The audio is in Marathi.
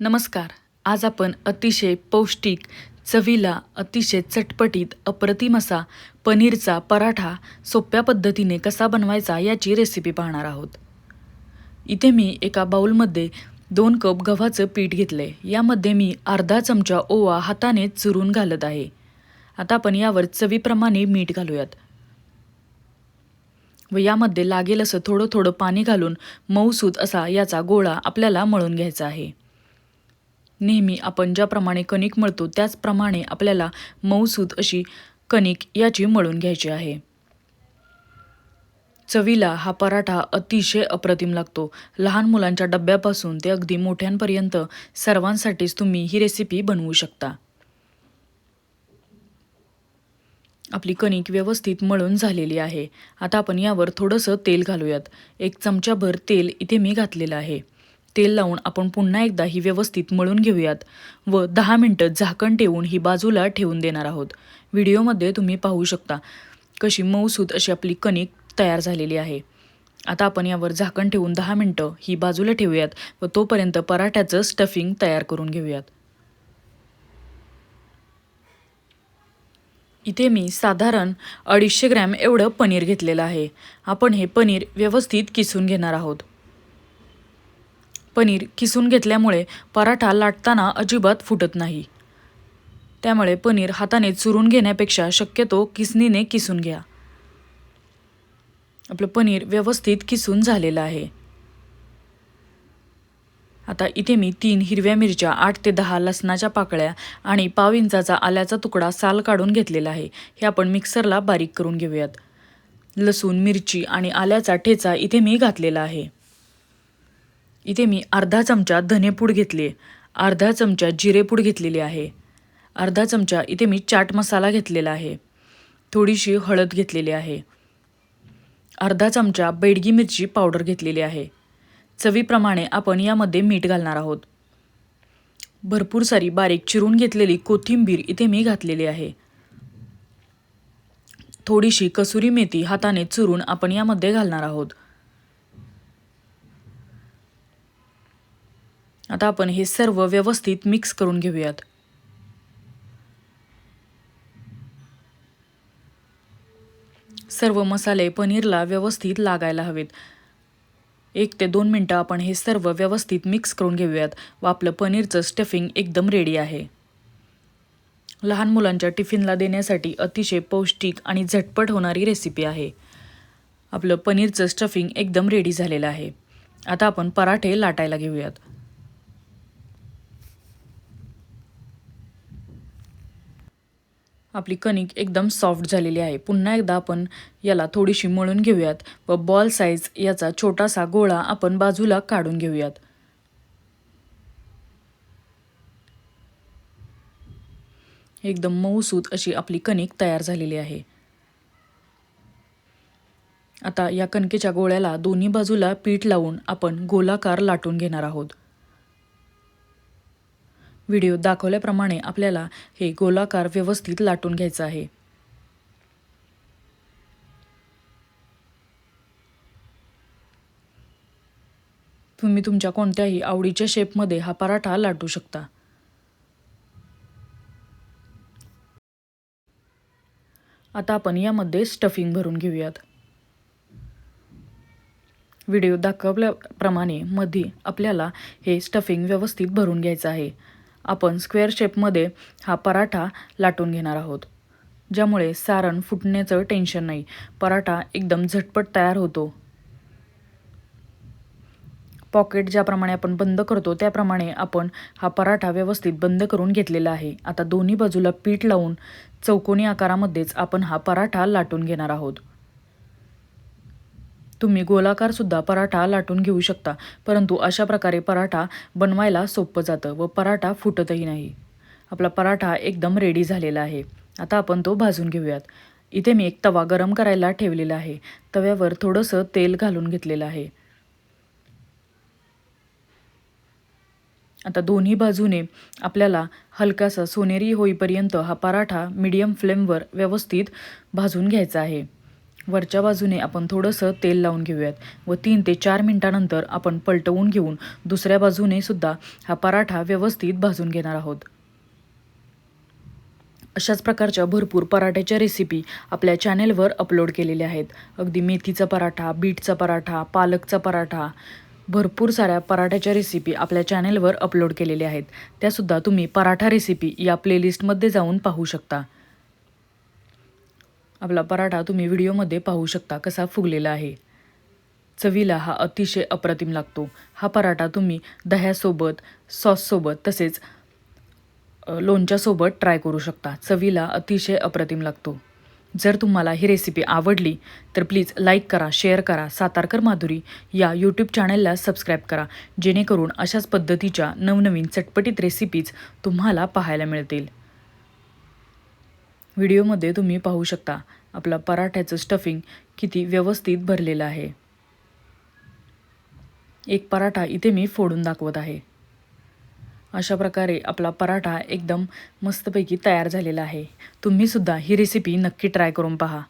नमस्कार. आज आपण अतिशय पौष्टिक चवीला अतिशय चटपटीत अप्रतिम असा पनीरचा पराठा सोप्या पद्धतीने कसा बनवायचा याची रेसिपी पाहणार आहोत. इथे मी एका बाउलमध्ये दोन कप गव्हाचं पीठ घेतले यामध्ये मी अर्धा चमचा ओवा हाताने चुरून घालत आहे. आता आपण यावर चवीप्रमाणे मीठ घालूयात. व यामध्ये लागेल असं थोडं थोडं पाणी घालून मऊसूत असा याचा गोळा आपल्याला मळून घ्यायचा आहे. नेहमी आपण ज्याप्रमाणे कणिक मळतो त्याचप्रमाणे आपल्याला मऊसूद अशी कणिक याची मळून घ्यायची आहे. चवीला हा पराठा अतिशय अप्रतिम लागतो. लहान मुलांच्या डब्यापासून ते अगदी मोठ्यांपर्यंत सर्वांसाठीच तुम्ही ही रेसिपी बनवू शकता. आपली कणिक व्यवस्थित मळून झालेली आहे. आता आपण यावर थोडंसं तेल घालूयात. एक चमचाभर तेल इथे मी घातलेलं आहे. तेल लावून आपण पुन्हा एकदा ही व्यवस्थित मळून घेऊयात व दहा मिनटं झाकण ठेवून ही बाजूला ठेवून देणार आहोत. व्हिडिओमध्ये तुम्ही पाहू शकता कशी मऊसूत अशी आपली कणिक तयार झालेली आहे. आता आपण यावर झाकण ठेवून दहा मिनटं ही बाजूला ठेवूयात व तोपर्यंत पराठ्याचं स्टफिंग तयार करून घेऊयात. इथे मी साधारण अडीचशे ग्रॅम एवढं पनीर घेतलेलं आहे. आपण हे पनीर व्यवस्थित किसून घेणार आहोत. पनीर किसून घेतल्यामुळे पराठा लाटताना अजिबात फुटत नाही. त्यामुळे पनीर हाताने चुरून घेण्यापेक्षा शक्यतो किसनीने किसून घ्या. आपलं पनीर व्यवस्थित किसून झालेलं आहे. आता इथे मी तीन हिरव्या मिरच्या आठ ते दहा लसणाच्या पाकळ्या आणि पाव इंचाचा आल्याचा तुकडा साल काढून घेतलेला आहे. हे आपण मिक्सरला बारीक करून घेऊयात. लसूण मिरची आणि आल्याचा ठेचा इथे मी घातलेला आहे. इथे मी अर्धा चमचा धनेपूड घेतली अर्धा चमचा जिरेपूड घेतलेली आहे. अर्धा चमचा इथे मी चाट मसाला घेतलेला आहे. थोडीशी हळद घेतलेली आहे. अर्धा चमचा बेडगी मिरची पावडर घेतलेली आहे. चवीप्रमाणे आपण यामध्ये मीठ घालणार आहोत. भरपूर सारी बारीक चिरून घेतलेली कोथिंबीर इथे मी घातलेली आहे. थोडीशी कसुरी मेथी हाताने चुरून आपण यामध्ये घालणार आहोत. आता आपण हे सर्व व्यवस्थित मिक्स करून घेऊयात. सर्व मसाले पनीरला व्यवस्थित लागायला हवेत. एक ते दोन मिनटं आपण हे सर्व व्यवस्थित मिक्स करून घेऊयात. व आपलं पनीरचं स्टफिंग एकदम रेडी आहे. लहान मुलांच्या टिफिनला देण्यासाठी अतिशय पौष्टिक आणि झटपट होणारी रेसिपी आहे. आपलं पनीरचं स्टफिंग एकदम रेडी झालेलं आहे. आता आपण पराठे लाटायला घेऊयात. आपली कणिक एकदम सॉफ्ट झालेली आहे. पुन्हा एकदा आपण याला थोडीशी मळून घेऊयात व बॉल साईज याचा छोटासा गोळा आपण बाजूला काढून घेऊयात. एकदम मऊसूत अशी आपली कणिक तयार झालेली आहे. आता या कणकेच्या गोळ्याला दोन्ही बाजूला पीठ लावून आपण गोलाकार लाटून घेणार आहोत. व्हिडिओ दाखवल्याप्रमाणे आपल्याला हे गोलाकार व्यवस्थित लाटून घ्यायचं आहे. तुम्ही तुमच्या कोणत्याही आवडीच्या शेपमध्ये हा पराठा लाटू शकता. आता आपण यामध्ये स्टफिंग भरून घेऊयात. व्हिडिओ दाखवल्याप्रमाणे मध्ये आपल्याला हे स्टफिंग व्यवस्थित भरून घ्यायचं आहे. आपण स्क्वेअर शेपमध्ये हा पराठा लाटून घेणार आहोत. ज्यामुळे सारण फुटण्याचं टेन्शन नाही. पराठा एकदम झटपट तयार होतो. पॉकेट ज्याप्रमाणे आपण बंद करतो त्याप्रमाणे आपण हा पराठा व्यवस्थित बंद करून घेतलेला आहे. आता दोन्ही बाजूला पीठ लावून चौकोनी आकारामध्येच आपण हा पराठा लाटून घेणार आहोत. तुम्ही गोलाकारसुद्धा पराठा लाटून घेऊ शकता परंतु अशा प्रकारे पराठा बनवायला सोपं जातं व पराठा फुटतही नाही. आपला पराठा एकदम रेडी झालेला आहे. आता आपण तो भाजून घेऊयात. इथे मी एक तवा गरम करायला ठेवलेला आहे. तव्यावर थोडंसं तेल घालून घेतलेलं आहे. आता दोन्ही बाजूने आपल्याला हलकासा सोनेरी होईपर्यंत हा पराठा मीडियम फ्लेमवर व्यवस्थित भाजून घ्यायचा आहे. वरच्या बाजूने आपण थोडंसं तेल लावून घेऊयात व तीन ते चार मिनटानंतर आपण पलटवून घेऊन दुसऱ्या बाजूने सुद्धा हा पराठा व्यवस्थित भाजून घेणार आहोत. अशाच प्रकारच्या भरपूर पराठ्याच्या रेसिपी आपल्या चॅनेलवर अपलोड केलेल्या आहेत. अगदी मेथीचा पराठा बीटचा पराठा पालकचा पराठा भरपूर साऱ्या पराठ्याच्या रेसिपी आपल्या चॅनेलवर अपलोड केलेल्या आहेत. त्यासुद्धा तुम्ही पराठा रेसिपी या प्लेलिस्टमध्ये जाऊन पाहू शकता. आपला पराठा तुम्ही व्हिडिओमध्ये पाहू शकता कसा फुगलेला आहे. चवीला हा अतिशय अप्रतिम लागतो. हा पराठा तुम्ही दह्यासोबत सॉससोबत तसेच लोणच्यासोबत ट्राय करू शकता. चवीला अतिशय अप्रतिम लागतो. जर तुम्हाला ही रेसिपी आवडली तर प्लीज लाईक करा शेअर करा. सातारकर माधुरी या यूट्यूब चॅनलला सबस्क्राईब करा. जेणेकरून अशाच पद्धतीच्या नवनवीन चटपटीत रेसिपीज तुम्हाला पाहायला मिळतील. व्हिडिओमध्ये तुम्ही पाहू शकता आपला पराठ्याचं स्टफिंग किती व्यवस्थित भरलेलं आहे. एक पराठा इथे मी फोडून दाखवत आहे. अशा प्रकारे आपला पराठा एकदम मस्तपैकी तयार झालेला आहे. तुम्हीसुद्धा ही रेसिपी नक्की ट्राय करून पहा.